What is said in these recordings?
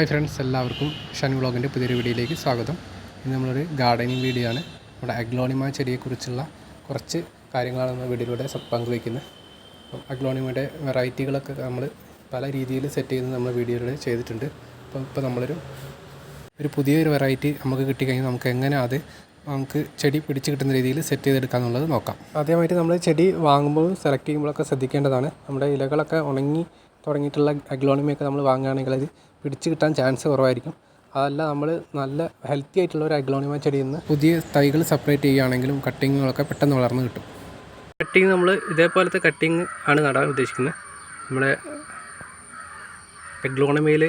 Hi friends എല്ലാവർക്കും ഷൻ വ്ളോഗിന്റെ പുതിയൊരു വീഡിയോയിലേക്ക് സ്വാഗതം. ഇന്ന് നമ്മളൊരു ഗാർഡനിങ് വീഡിയോ ആണ്. നമ്മുടെ അഗ്ലോണിമ ചെടിയെക്കുറിച്ചുള്ള കുറച്ച് കാര്യങ്ങളാണ് നമ്മൾ വീഡിയോയിലൂടെ പങ്കുവയ്ക്കുന്നത്. അപ്പം അഗ്ലോണിമയുടെ വെറൈറ്റികളൊക്കെ നമ്മൾ പല രീതിയിൽ സെറ്റ് ചെയ്ത് നമ്മൾ വീഡിയോയിലൂടെ ചെയ്തിട്ടുണ്ട്. അപ്പോൾ ഇപ്പോൾ നമ്മളൊരു ഒരു പുതിയൊരു വെറൈറ്റി നമുക്ക് കിട്ടിക്കഴിഞ്ഞാൽ നമുക്ക് എങ്ങനെ അത് നമുക്ക് ചെടി പിടിച്ച് കിട്ടുന്ന രീതിയിൽ സെറ്റ് ചെയ്തെടുക്കാമെന്നുള്ളത് നോക്കാം. ആദ്യമായിട്ട് നമ്മൾ ചെടി വാങ്ങുമ്പോൾ സെലക്ട് ചെയ്യുമ്പോഴൊക്കെ ശ്രദ്ധിക്കേണ്ടതാണ്. നമ്മുടെ ഇലകളൊക്കെ ഉണങ്ങി തുടങ്ങിയിട്ടുള്ള അഗ്ലോണിമയൊക്കെ നമ്മൾ വാങ്ങുകയാണെങ്കിൽ അത് പിടിച്ച് കിട്ടാൻ ചാൻസ് കുറവായിരിക്കും. അതല്ല നമ്മൾ നല്ല ഹെൽത്തി ആയിട്ടുള്ള ഒരു അഗ്ലോണിമ ചെടിയിൽ നിന്ന് പുതിയ തൈകൾ സെപ്പറേറ്റ് ചെയ്യുകയാണെങ്കിലും കട്ടിങ്ങുകളൊക്കെ പെട്ടെന്ന് വളർന്നു കിട്ടും. കട്ടിങ് നമ്മൾ ഇതേപോലത്തെ കട്ടിങ് ആണ് നടാൻ ഉദ്ദേശിക്കുന്നത്. നമ്മുടെ അഗ്ലോണിമയിൽ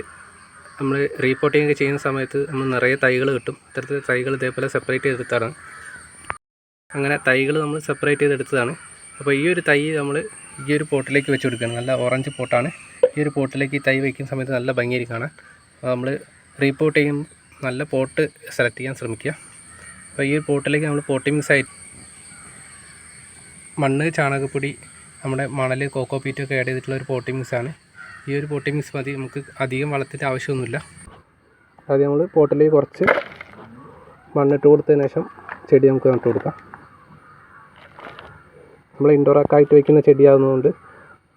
നമ്മൾ റീപോർട്ടിംഗ് ഒക്കെ ചെയ്യുന്ന സമയത്ത് നമ്മൾ നിറയെ തൈകൾ കിട്ടും. അത്തരത്തിൽ തൈകൾ ഇതേപോലെ സെപ്പറേറ്റ് ചെയ്തെടുത്താണ്. അങ്ങനെ തൈകൾ നമ്മൾ സെപ്പറേറ്റ് ചെയ്തെടുത്തതാണ്. അപ്പോൾ ഈ ഒരു തൈ നമ്മൾ ഈ ഒരു പോട്ടിലേക്ക് വെച്ച് കൊടുക്കുകയാണ്. നല്ല ഓറഞ്ച് പോട്ടാണ്. ഈ ഒരു പോട്ടിലേക്ക് ഈ തൈ വയ്ക്കുന്ന സമയത്ത് നല്ല ഭംഗിയായിരിക്കും കാണാൻ. നമ്മൾ റീപോട്ട് ചെയ്യും. നല്ല പോട്ട് സെലക്ട് ചെയ്യാൻ ശ്രമിക്കുക. അപ്പോൾ ഈ ഒരു പോട്ടിലേക്ക് നമ്മൾ പോട്ടിംഗ് മിക്സ് മണ്ണ് ചാണകപ്പൊടി നമ്മുടെ മണൽ കോക്കോ പീറ്റൊക്കെ ആഡ് ചെയ്തിട്ടുള്ള ഒരു പോട്ടിംഗ് മിക്സാണ് ഈ ഒരു പോട്ടിംഗ് മിക്സ് മതി. നമുക്ക് അധികം വളത്തിന്റെ ആവശ്യമൊന്നുമില്ല. ആദ്യം നമ്മൾ പോട്ടിലേക്ക് കുറച്ച് മണ്ണിട്ട് കൊടുത്തതിന് ശേഷം ചെടി നമുക്ക് നട്ട് കൊടുക്കാം. നമ്മൾ ഇൻഡോറൊക്കെ ആയിട്ട് വയ്ക്കുന്ന ചെടിയാകുന്നതുകൊണ്ട്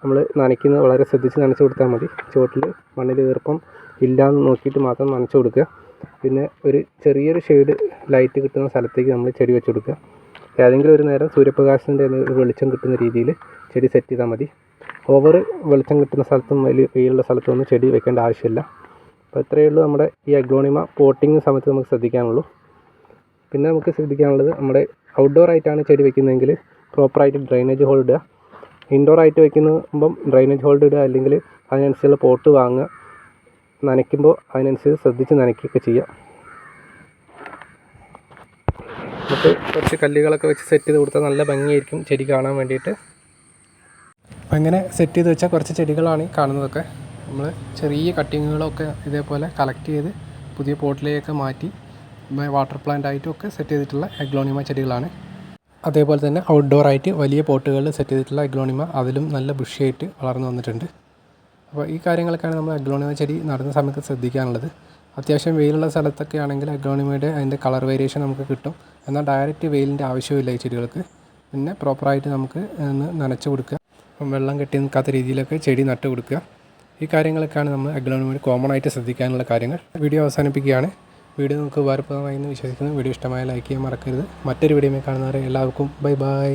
നമ്മൾ നനയ്ക്കുന്നത് വളരെ ശ്രദ്ധിച്ച് നനച്ച് കൊടുത്താൽ മതി. ചുവട്ടിൽ മണ്ണിൽ ഈർപ്പം ഇല്ലയെന്ന് നോക്കിയിട്ട് മാത്രം നനച്ച് കൊടുക്കുക. പിന്നെ ഒരു ചെറിയൊരു ഷെയ്ഡ് ലൈറ്റ് കിട്ടുന്ന സ്ഥലത്തേക്ക് നമ്മൾ ചെടി വെച്ച് കൊടുക്കുക. ഏതെങ്കിലും ഒരു നേരം സൂര്യപ്രകാശത്തിന്റെ വെളിച്ചം കിട്ടുന്ന രീതിയിൽ ചെടി സെറ്റ് ചെയ്താൽ മതി. ഓവർ വെളിച്ചം കിട്ടുന്ന സ്ഥലത്തും വെയിലുള്ള സ്ഥലത്തൊന്നും ചെടി വെക്കേണ്ട ആവശ്യമില്ല. അപ്പോൾ ഇത്രയേ ഉള്ളൂ നമ്മുടെ ഈ അഗ്ലോണിമ പോട്ടിങ് സമയത്ത് നമുക്ക് ശ്രദ്ധിക്കാനുള്ളൂ. പിന്നെ നമുക്ക് ശ്രദ്ധിക്കാനുള്ളത് നമ്മുടെ ഔട്ട്ഡോർ ആയിട്ടാണ് ചെടി വെക്കുന്നതെങ്കിൽ പ്രോപ്പറായിട്ട് ഡ്രൈനേജ് ഹോൾ ഇടുക. ഇൻഡോർ ആയിട്ട് വെക്കുമ്പം ഡ്രൈനേജ് ഹോൾഡ് ഇടുക അല്ലെങ്കിൽ അതിനനുസരിച്ചുള്ള പോട്ട് വാങ്ങുക. നനയ്ക്കുമ്പോൾ അതിനനുസരിച്ച് ശ്രദ്ധിച്ച് നനയ്ക്കുകയൊക്കെ ചെയ്യുക. നമുക്ക് കുറച്ച് കല്ലുകളൊക്കെ വെച്ച് സെറ്റ് ചെയ്ത് കൊടുത്താൽ നല്ല ഭംഗിയായിരിക്കും ചെടി കാണാൻ വേണ്ടിയിട്ട്. അപ്പോൾ ഇങ്ങനെ സെറ്റ് ചെയ്ത് വെച്ചാൽ കുറച്ച് ചെടികളാണ് കാണുന്നതൊക്കെ. നമ്മൾ ചെറിയ കട്ടിങ്ങുകളൊക്കെ ഇതേപോലെ കളക്ട് ചെയ്ത് പുതിയ പോട്ടിലേക്ക് മാറ്റി വാട്ടർ പ്ലാന്റ് ആയിട്ടും ഒക്കെ സെറ്റ് ചെയ്തിട്ടുള്ള എഗ്ലോണിയമ ചെടികളാണ്. അതേപോലെ തന്നെ ഔട്ട്ഡോർ ആയിട്ട് വലിയ പോട്ടുകളിൽ സെറ്റ് ചെയ്തിട്ടുള്ള അഗ്ലോണിമ അതിലും നല്ല ബുഷിയായിട്ട് വളർന്നു വന്നിട്ടുണ്ട്. അപ്പോൾ ഈ കാര്യങ്ങളൊക്കെയാണ് നമ്മൾ അഗ്ലോണിമ ചെടി നടുന്ന സമയത്ത് ശ്രദ്ധിക്കാനുള്ളത്. അത്യാവശ്യം വെയിലുള്ള സ്ഥലത്തൊക്കെ ആണെങ്കിൽ അഗ്ലോണിമയുടെ അതിന്റെ കളർ വേരിയേഷൻ നമുക്ക് കിട്ടും. എന്നാൽ ഡയറക്റ്റ് വെയിലിന്റെ ആവശ്യമില്ല ഈ ചെടികൾക്ക്. പിന്നെ പ്രോപ്പറായിട്ട് നമുക്ക് ഒന്ന് നനച്ച് കൊടുക്കുക. വെള്ളം കെട്ടി നിൽക്കാത്ത രീതിയിലൊക്കെ ചെടി നട്ട് കൊടുക്കുക. ഈ കാര്യങ്ങളൊക്കെയാണ് നമ്മൾ അഗ്ലോണിമയിൽ കോമൺ ആയിട്ട് ശ്രദ്ധിക്കാനുള്ള കാര്യങ്ങൾ. വീഡിയോ അവസാനിപ്പിക്കുകയാണ്. വീഡിയോ നിങ്ങൾക്ക് ഉപകാരപ്രദമായി എന്ന് വിശ്വസിക്കുന്നു. വീഡിയോ ഇഷ്ടമായ ലൈക്ക് ചെയ്യാൻ മറക്കരുത്. മറ്റൊരു വീഡിയോ കാണുന്നവരെ എല്ലാവർക്കും ബൈ ബൈ